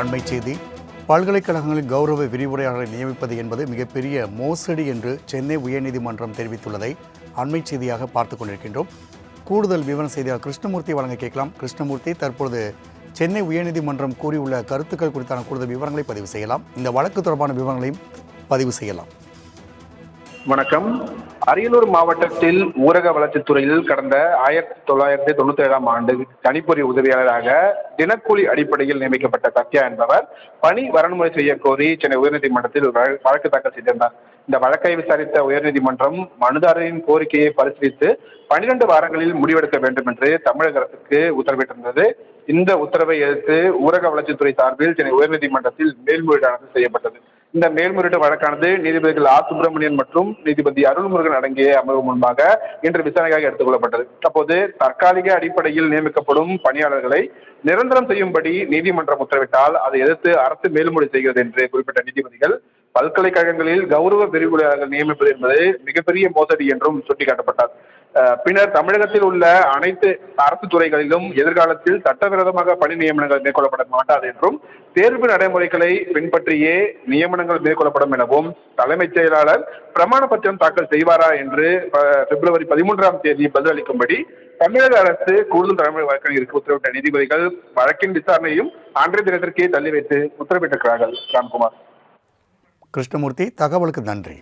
அண்மை செய்தி. பல்கலைக்கழகங்களில் கௌரவ விரிவுரையாளரை நியமிப்பது என்பது மிகப்பெரிய மோசடி என்று சென்னை உயர்நீதிமன்றம் தெரிவித்துள்ளதை அண்மை செய்தியாக பார்த்து கொண்டிருக்கின்றோம். கூடுதல் விவரம் செய்தியாளர் கிருஷ்ணமூர்த்தி வழங்க கேட்கலாம். கிருஷ்ணமூர்த்தி தற்பொழுது சென்னை உயர்நீதிமன்றம் கூறியுள்ள கருத்துக்கள் குறித்தான கூடுதல் விவரங்களை பதிவு செய்யலாம். இந்த வழக்கு தொடர்பான விவரங்களையும் பதிவு செய்யலாம். வணக்கம். அரியலூர் மாவட்டத்தில் ஊரக வளர்ச்சித்துறையில் கடந்த ஆயிரத்தி தொள்ளாயிரத்தி தொண்ணூத்தி ஏழாம் ஆண்டு கணிப்பொறி உதவியாளராக தினக்கூலி அடிப்படையில் நியமிக்கப்பட்ட சத்யா என்பவர் பணி வரன்முறை செய்ய கோரி சென்னை உயர்நீதிமன்றத்தில் வழக்கு தாக்கல் செய்திருந்தார். இந்த வழக்கை விசாரித்த உயர்நீதிமன்றம் மனுதாரரின் கோரிக்கையை பரிசீலித்து பனிரெண்டு வாரங்களில் முடிவெடுக்க வேண்டும் என்று தமிழக அரசுக்கு உத்தரவிட்டிருந்தது. இந்த உத்தரவை எதிர்த்து ஊரக வளர்ச்சித்துறை சார்பில் சென்னை உயர்நீதிமன்றத்தில் மேல்முறையீடானது செய்யப்பட்டது. இந்த மேல்முறையீட்டு வழக்கானது நீதிபதிகள் ஆ சுப்பிரமணியன் மற்றும் நீதிபதி அருள்முருகன் அடங்கிய அமர்வு முன்பாக இன்று விசாரணைக்காக எடுத்துக் கொள்ளப்பட்டது அப்போது தற்காலிக அடிப்படையில் நியமிக்கப்படும் பணியாளர்களை நிரந்தரம் செய்யும்படி நீதிமன்றம் உத்தரவிட்டால் அதை எதிர்த்து அரசு மேல்முறை செய்கிறது என்று குறிப்பிட்ட நீதிபதிகள் பல்கலைக்கழகங்களில் கௌரவ விரிவுரையாளர்கள் நியமிப்பது என்பது மிகப்பெரிய மோசடி என்றும் சுட்டிக்காட்டப்பட்டார். பின்னர் தமிழகத்தில் உள்ள அனைத்து அரசு துறைகளிலும் எதிர்காலத்தில் சட்டவிரோதமாக பணி நியமனங்கள் மேற்கொள்ளப்பட மாட்டாது என்றும் தேர்வு நடைமுறைகளை பின்பற்றியே நியமனங்கள் மேற்கொள்ளப்படும் எனவும் தலைமைச் செயலாளர் பிரமாண பத்திரம் தாக்கல் செய்வாரா என்று பிப்ரவரி பதிமூன்றாம் தேதி பதிலளிக்கும்படி தமிழக அரசு கூடுதல் தலைமை வழக்கறிஞருக்கு உத்தரவிட்ட நீதிபதிகள் வழக்கின் விசாரணையும் அன்றைய தினத்திற்கே தள்ளி வைத்து உத்தரவிட்டிருக்கிறார்கள். ராம்குமார். கிருஷ்ணமூர்த்தி தகவலுக்கு நன்றி.